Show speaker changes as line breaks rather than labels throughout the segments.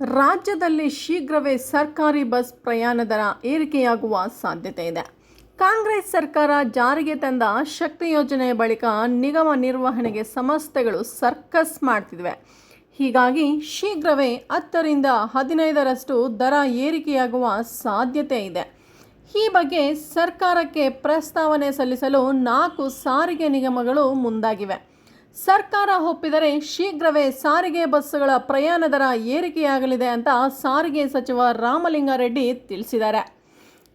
ರಾಜ್ಯದಲ್ಲಿ ಶೀಘ್ರವೇ ಸರ್ಕಾರಿ ಬಸ್ ಪ್ರಯಾಣ ದರ ಏರಿಕೆಯಾಗುವ ಸಾಧ್ಯತೆ ಇದೆ. ಕಾಂಗ್ರೆಸ್ ಸರ್ಕಾರ ಜಾರಿಗೆ ತಂದ ಶಕ್ತಿ ಯೋಜನೆಯ ಬಳಿಕ ನಿಗಮ ನಿರ್ವಹಣೆಗೆ ಸಂಸ್ಥೆಗಳು ಸರ್ಕಸ್ ಮಾಡ್ತಿದ್ವೆ. ಹೀಗಾಗಿ ಶೀಘ್ರವೇ ಹತ್ತರಿಂದ ಹದಿನೈದರಷ್ಟು ದರ ಏರಿಕೆಯಾಗುವ ಸಾಧ್ಯತೆ ಇದೆ. ಈ ಬಗ್ಗೆ ಸರ್ಕಾರಕ್ಕೆ ಪ್ರಸ್ತಾವನೆ ಸಲ್ಲಿಸಲು ನಾಲ್ಕು ಸಾರಿಗೆ ನಿಗಮಗಳು ಮುಂದಾಗಿವೆ. ಸರ್ಕಾರ ಒಪ್ಪಿದರೆ ಶೀಘ್ರವೇ ಸಾರಿಗೆ ಬಸ್ಸುಗಳ ಪ್ರಯಾಣ ದರ ಏರಿಕೆಯಾಗಲಿದೆ ಅಂತ ಸಾರಿಗೆ ಸಚಿವ ರಾಮಲಿಂಗಾರೆಡ್ಡಿ ತಿಳಿಸಿದ್ದಾರೆ.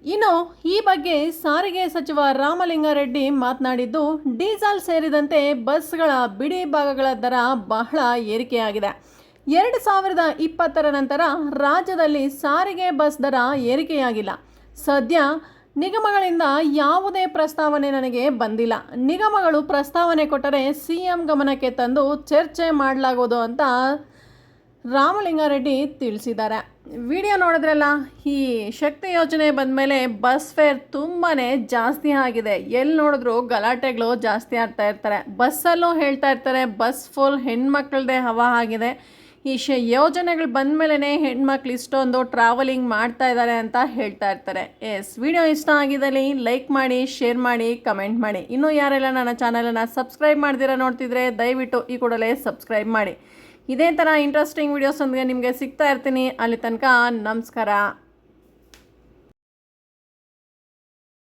ಇನ್ನು ಈ ಬಗ್ಗೆ ಸಾರಿಗೆ ಸಚಿವ ರಾಮಲಿಂಗಾರೆಡ್ಡಿ ಮಾತನಾಡಿದ್ದು, ಡೀಸೆಲ್ ಸೇರಿದಂತೆ ಬಸ್ಗಳ ಬಿಡಿ ಭಾಗಗಳ ದರ ಬಹಳ ಏರಿಕೆಯಾಗಿದೆ. ಎರಡು ಸಾವಿರದ ಇಪ್ಪತ್ತರ ನಂತರ ರಾಜ್ಯದಲ್ಲಿ ಸಾರಿಗೆ ಬಸ್ ದರ ಏರಿಕೆಯಾಗಿಲ್ಲ. ಸದ್ಯ ನಿಗಮಗಳಿಂದ ಯಾವುದೇ ಪ್ರಸ್ತಾವನೆ ನನಗೆ ಬಂದಿಲ್ಲ. ನಿಗಮಗಳು ಪ್ರಸ್ತಾವನೆ ಕೊಟ್ಟರೆ ಸಿ ಎಂ ಗಮನಕ್ಕೆ ತಂದು ಚರ್ಚೆ ಮಾಡಲಾಗೋದು ಅಂತ ರಾಮಲಿಂಗಾರೆಡ್ಡಿ ತಿಳಿಸಿದ್ದಾರೆ. ವಿಡಿಯೋ ನೋಡಿದ್ರಲ್ಲ, ಈ ಶಕ್ತಿ ಯೋಜನೆ ಬಂದಮೇಲೆ ಬಸ್ ಫೇರ್ ತುಂಬಾ ಜಾಸ್ತಿ ಆಗಿದೆ. ಎಲ್ಲಿ ನೋಡಿದ್ರು ಗಲಾಟೆಗಳು ಜಾಸ್ತಿ ಆಗ್ತಾ ಇರ್ತಾರೆ. ಬಸ್ಸಲ್ಲೂ ಹೇಳ್ತಾ ಇರ್ತಾರೆ, ಬಸ್ ಫುಲ್ ಹೆಣ್ಮಕ್ಳದೇ ಹವಾ ಆಗಿದೆ. ಈ ಶ ಯೋಜನೆಗಳು ಬಂದ ಮೇಲೇ ಹೆಣ್ಮಕ್ಳು ಇಷ್ಟೊಂದು ಟ್ರಾವೆಲಿಂಗ್ ಮಾಡ್ತಾ ಇದ್ದಾರೆ ಅಂತ ಹೇಳ್ತಾ ಇರ್ತಾರೆ. ಎಸ್ ವಿಡಿಯೋ ಇಷ್ಟ ಆಗಿದ್ದಲ್ಲಿ ಲೈಕ್ ಮಾಡಿ ಶೇರ್ ಮಾಡಿ ಕಮೆಂಟ್ ಮಾಡಿ. ಇನ್ನೂ ಯಾರೆಲ್ಲ ನನ್ನ ಚಾನಲನ್ನು ಸಬ್ಸ್ಕ್ರೈಬ್ ಮಾಡ್ದಿರ ನೋಡ್ತಿದ್ರೆ ದಯವಿಟ್ಟು ಈ ಕೂಡಲೇ ಸಬ್ಸ್ಕ್ರೈಬ್ ಮಾಡಿ. ಇದೇ ಥರ ಇಂಟ್ರೆಸ್ಟಿಂಗ್ ವೀಡಿಯೋಸ್ ಒಂದಿಗೆ ನಿಮಗೆ ಸಿಗ್ತಾ ಇರ್ತೀನಿ. ಅಲ್ಲಿ ತನಕ ನಮಸ್ಕಾರ.